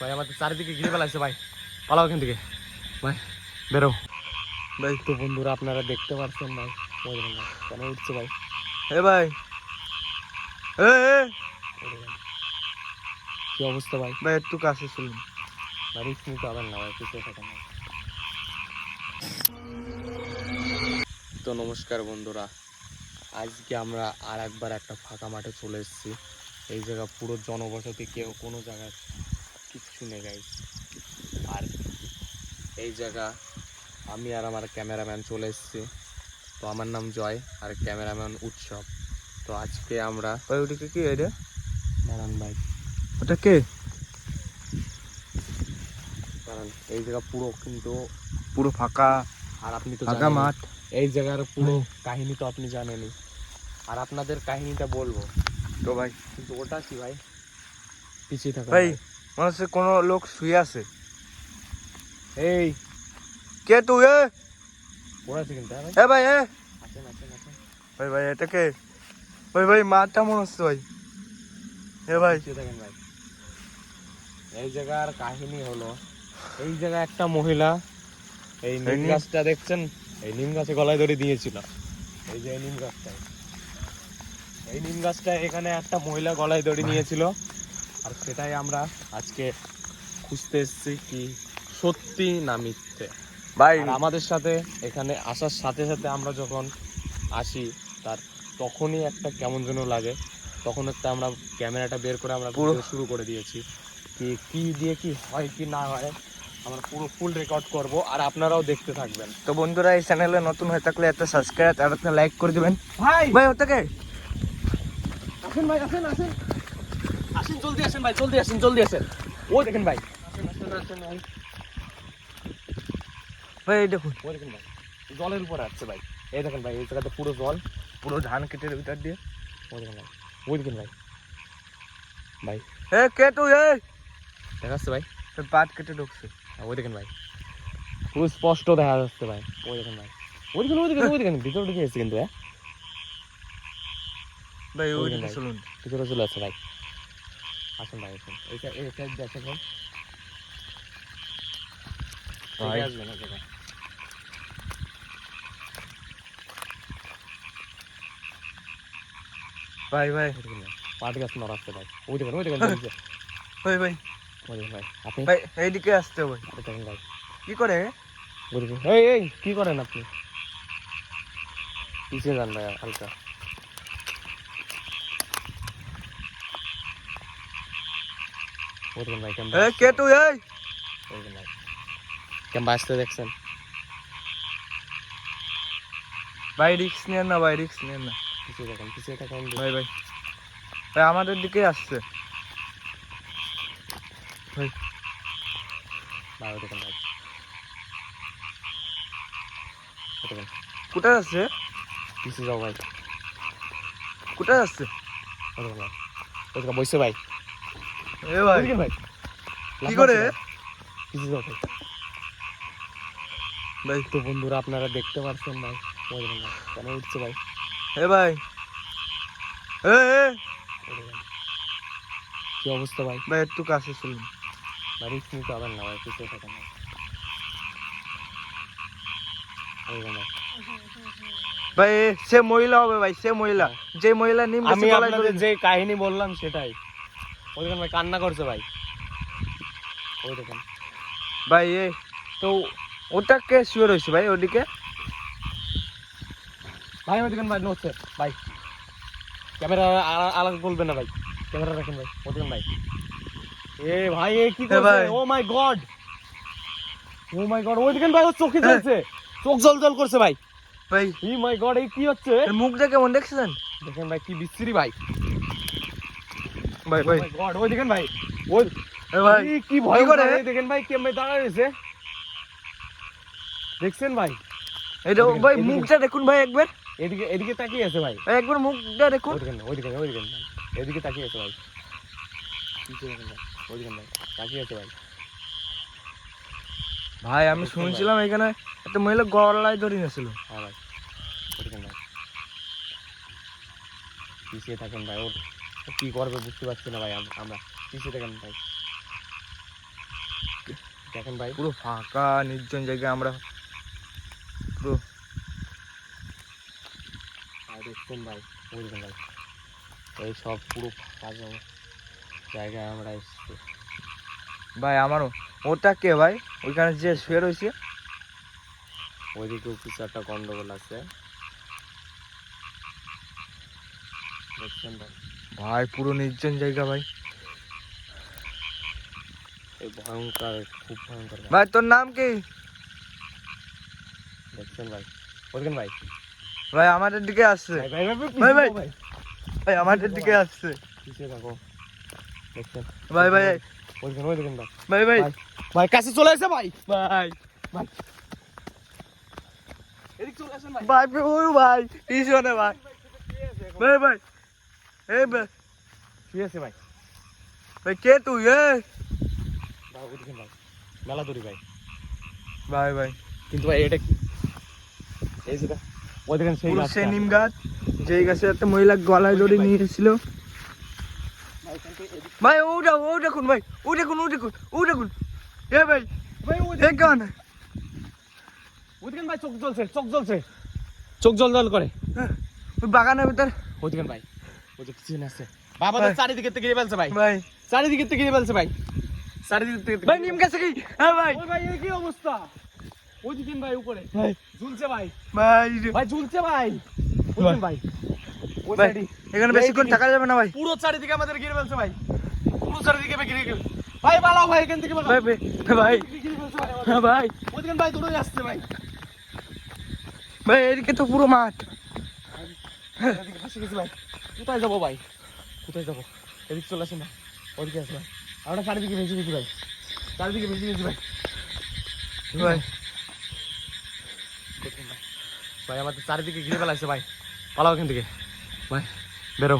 ভাই আমাদের চারিদিকে ঘিরে ফেলাইছে ভাই। পালাও এখান থেকে। ভাই বেরো। ভাই তো বন্ধুরা আপনারা দেখতে পাচ্ছেন ভাই কেন উঠছে ভাই? এ ভাই। এ। কি অবস্থা ভাই? ভাই একটু কাছে চলুন। ভাই রিস্ক নিতে হবে না ভাই পিছিয়ে থাকেন না তো নমস্কার বন্ধুরা আজকে আমরা আর একবার একটা ফাঁকা মাঠে চলে এসেছি। এই জায়গা পুরো জনবসতি কেউ কোনো জায়গায় নেই গাইস আর এই জায়গা আমি আর আমার ক্যামেরাম্যান চলে এসেছি। তো আমার নাম জয় আর ক্যামেরাম্যান উৎসব। তো আজকে আমরা ভাই ওদিকে কি এটা? দাঁড়ান ভাই। ওটা কে? দাঁড়ান এই জায়গা পুরো কিন্তু পুরো ফাঁকা। আর আপনি তো ফাঁকা মাঠ। এই জায়গার পুরো কাহিনী তো আপনি জানেনই। আর আপনাদের কাহিনীটা বলব। তো ভাই। কিন্তু ওটা কি ভাই? পিছিয়ে থাকা ভাই। মনে হচ্ছে কোনো লোক শুয়ে আছে। এই। কে তুই এ? এ ভাই এ। ভাই ভাই এটা কে? ভাই ভাই মাঠটা মনে হচ্ছে ভাই। এ ভাই। থাকেন ভাই। এই জায়গার কাহিনী হলো এই জায়গায় একটা মহিলা এই নিম গাছটা দেখছেন? এই নিম গাছে গলায় ধরে দিয়েছিল। এই যে এই নিম গাছটা এই নিম গাছটা এখানে একটা মহিলা গলায় দড়ি নিয়েছিল। আর সেটাই আমরা আজকে খুঁজতে এসেছি কি সত্যি না মিথ্যে। ভাই আমাদের সাথে এখানে আসার সাথে সাথে আমরা যখন আসি তার তখনই একটা কেমন যেন লাগে। তখন একটা আমরা ক্যামেরাটা বের করে আমরা পুরো- শুরু করে দিয়েছি কি কি দিয়ে কি হয় কি না হয় আমরা পুরো ফুল রেকর্ড করব আর আপনারাও দেখতে থাকবেন। তো বন্ধুরা এই চ্যানেলে নতুন হয়ে থাকলে একটা সাবস্ক্রাইব আর একটা লাইক করে দিবেন। ভাই! ভাই ওটা কে আসেন ভাই আসেন আসেন। আসেন জলদি আসেন ভাই জলদি আসেন জলদি আসেন। ও দেখেন ভাই। ভাই দেখুন। ও দেখেন ভাই জলের উপরে আসছে ভাই। এই দেখেন ভাই এই জায়গাতে পুরো জল পুরো ধান কেটে ভিতর দিয়ে। ও দেখেন ভাই ওই দেখেন ভাই। ভাই। এ কে তুই এ? দেখা যাচ্ছে ভাই। তোর পাট কেটে ঢুকছে। হ্যাঁ, ওই দেখেন ভাই। পুরো স্পষ্ট দেখা যাচ্ছে ভাই। ওই দেখেন ভাই। ওই দেখেন ওই দেখেন ওই দেখেন। ভিতরে ঢুকে এসেছে কিন্তু হ্যাঁ। ভাই ওই ভাই। চলুন। ভিতরে চলে আসছে ভাই। আসুন ভাই আসুন। এইটা এই সাইড আসেন ভাই। ভাই। আসবেন, ভাই ভাই। পাট গাছ নড়াচ্ছে ভাই। ওই দেখেন ওই দেখেন ভাই ভাই। ওই দেখেন ভাই আপনি? ভাই এইদিকে আসতে হবে। দেখেন ভাই। কি করে? এই এই কি করেন আপনি? পিছিয়ে যান ভাই হালকা। ওই ভাই কেমন এ কে তুই এই ওই ভাই কেমন বাঁচতে দেখছেন? ভাই রিক্স নেন না ভাই রিক্স নেন না। পিছিয়ে থাকেন পিছিয়ে থাকেন ভাই ভাই। ভাই আমাদের দিকে আসছে। ভাই। ওই দেখেন ভাই কোথায় আসছে? পিছিয়ে যাও ভাই। কোথায় আসছে? দেখেন দেখেন বসে ভাই। এ ভাই। ভাই? কি করে? পিছিয়ে যাও ভাই ভাই। তো বন্ধুরা আপনারা দেখতে পাচ্ছেন ভাই? কেন উঠছে ভাই? এ ভাই। এ কি অবস্থা ভাই? ভাই একটু কাছে চলুন। ভাই রিস্ক নিতে হবে না ভাই পিছিয়ে থাকেন ভাই। ভাই। সে মহিলা হবে ভাই সে মহিলা। যে মহিলা নিম আমি আপনাদের যে কাহিনী বললাম সেটাই। ওই দেখেন ভাই কান্না করছে ভাই। ওই দেখেন। ভাই এ তো শুয়ে রয়েছে ভাই ওদিকে? ভাই ওই দেখেন ভাই নড়ছে। ভাই ক্যামেরা আলাদা বলবেন না ভাই। ক্যামেরা রাখেন ভাই ওই দেখেন ভাই। এ ভাই এ কি করছে। ও মাই গড ও মাই গড ওই দেখেন ভাই ও চোখে জ্বলছে। চোখ জল জল করছে ভাই। ভাই। ই মাই গড এই কি হচ্ছে? এর মুখটা কেমন দেখছেন? দেখেন ভাই কি বিশ্রী ভাই। ভাই ভাই। গড ওই দেখেন ভাই। ওই ভাই। কি ভয় করে? দেখেন ভাই কেমনে দাঁড়ায় রয়েছে। দেখছেন ভাই? এটা ভাই মুখটা দেখুন। ভাই একবার। এদিকে এদিকে তাকিয়ে আছে ভাই। একবার মুখটা দেখুন। ওই দেখেন ওই দেখেন ওই দেখেন এদিকে তাকিয়ে আছে ভাই। ওই দেখেন ভাই তাকিয়ে আছে ভাই। ভাই আমি শুনছিলাম এখানে একটা মহিলা গলায় দড়ি নিয়েছিল। হ্যাঁ ভাই ওই দেখেন ভাই। পিছিয়ে থাকেন ভাই ওর। ও কি করবে বুঝতে পারছি না ভাই আমরা পিছিয়ে দেখেন ভাই। দেখেন ভাই। পুরো ফাঁকা নির্জন জায়গায় আমরা পুরো দেখছেন ভাই ওই ভাই। এই সব পুরো ফাঁকা জায়গায় আমরা এসেছি। ভাই আমারও। ওটা কে ভাই? ওইখানে যে শুয়ে রয়েছে? ওইদিকেও কিছু একটা গন্ডগোল আছে। দেখছেন ভাই? ভাই পুরো নির্জন জায়গা ভাই ভয়ঙ্কর খুব ভয়ঙ্কর ভাই। তোর নাম কি দেখছেন ভাই ওইদিকেন ভাই ভাই আমাদের দিকে আসছে ভাই ভাই ভাই, আমাদের দিকে আসছে পিছিয়ে থাকো ভাই ভাই ওইদিকেন ওইদিকেন ভাই ভাই ভাই ভাই। ভাই কাছে চলে এসে ভাই ভাই ভাই ভাই ওই ভাই পিছনে ভাই ভাই ভাই এই শুয়ে আছে ভাই। ভাই কে তুই? এ। ভাই ভাই। মেলা দড়ি ভাই। ভাই ভাই। কিন্তু ভাই এটা কি? এই যেটা ওইদিকেন সেই পুরো গাছটা। নিম গাছ যেই গাছে একটা মহিলা গলায় দড়ি নিয়ে এসেছিল। ভাই, থেকে ও দেখুন ও দেখুন ভাই ও দেখুন ও দেখুন ও দেখুন। এ ভাই ভাই এ ওইদিকেন কেমন ওইদিকেন ভাই চোখ জ্বলছে চোখ জ্বলছে। চোখ জল জল করে। ওই বাগানের ভিতর। ওইদিকেন ভাই। ওই যে পিছনে আছে। ভাই। আমাদের চারিদিকে থেকে ফেলছে ভাই। ভাই। চারিদিকে থেকে ফেলছে ভাই। চারিদিকে থেকে ভাই নিম গাছে কি? হ্যাঁ ভাই। ওই ভাই এর কি অবস্থা? ভাই উপরে। ভাই। ঝুলছে ভাই। ভাই ভাই ঝুলছে ভাই। ওইদিকেন ভাই। ওই সাইডে এখানে বেশিক্ষণ থাকা যাবে না ভাই। পুরো চারিদিকে আমাদের ঘিরে ফেলছে ভাই। পুরো চারিদিকে ঘিরে ঘিরে ভাই পালাও ভাই এখান থেকে ভাই ভাই ভাই। ঘিরে ভাই। হ্যাঁ ভাই। ওইদিকেন আসছে ভাই ভাই। এদিকে তো পুরো মাঠ। ভাই। কোথায় যাব ভাই? কোথায় যাব? এদিক চলে আসে না। ওদিকে আসে না। আমরা চারিদিকে ভেসে গেছি ভাই। চারিদিকে ভেসে গেছি ভাই। ভাই? ভাই। আমাদের চারিদিকে ঘিরে ফেলাইছে ভাই। পালাও এখান থেকে। ভাই বেরো।